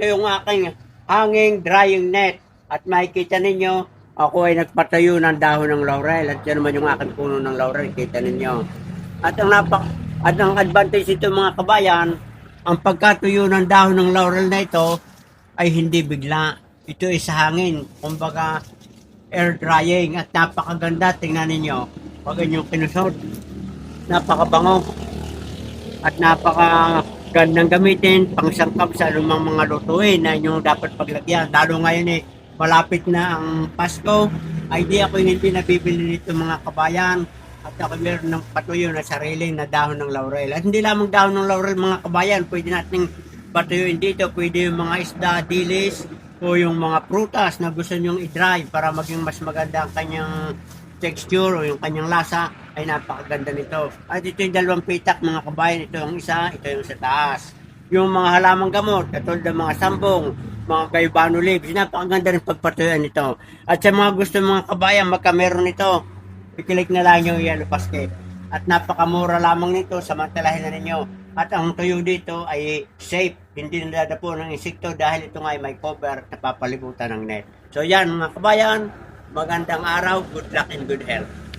ito yung aking hanging drying net. At makikita ninyo, ako ay nagpatayo ng dahon ng laurel. At yan naman yung aking puno ng laurel, kita ninyo. At ang napak at ang advantage ito mga kabayan, ang pagkatuyo ng dahon ng laurel na ito ay hindi bigla. Ito ay sa hangin. Kumbaga, air drying at napakaganda. Tingnan ninyo. Pag inyong kinusot, napakabango at napaka gandang gamitin pang sangkap sa lumang mga lutuin na inyong dapat paglagyan. Lalo ngayon eh, malapit na ang Pasko, ay di ako hindi nabibili nito mga kabayan at ako meron ng patuyo na sariling na dahon ng laurel. At hindi lamang dahon ng laurel mga kabayan, pwede nating patuyuin dito, pwede yung mga isda, dilis, o yung mga prutas na gusto nyong i-dry para maging mas maganda ang kanyang texture o yung kanyang lasa ay napakaganda nito. At ito yung dalawang pitak mga kabayan. Ito yung isa, ito yung sa taas. Yung mga halamang gamot, katulad ng mga sambong, mga gaibano leaves, napakaganda rin pagpatuyuan nito. At sa mga gusto mga kabayan, magka meron nito, i-click na lang yung yellow basket. At napakamura lamang nito, samantalahin na ninyo. At ang tuyo dito ay safe, hindi nadadapo ng insekto dahil ito nga ay may cover at napapalibutan ng net. So yan mga kabayan, magandang araw, good luck and good health.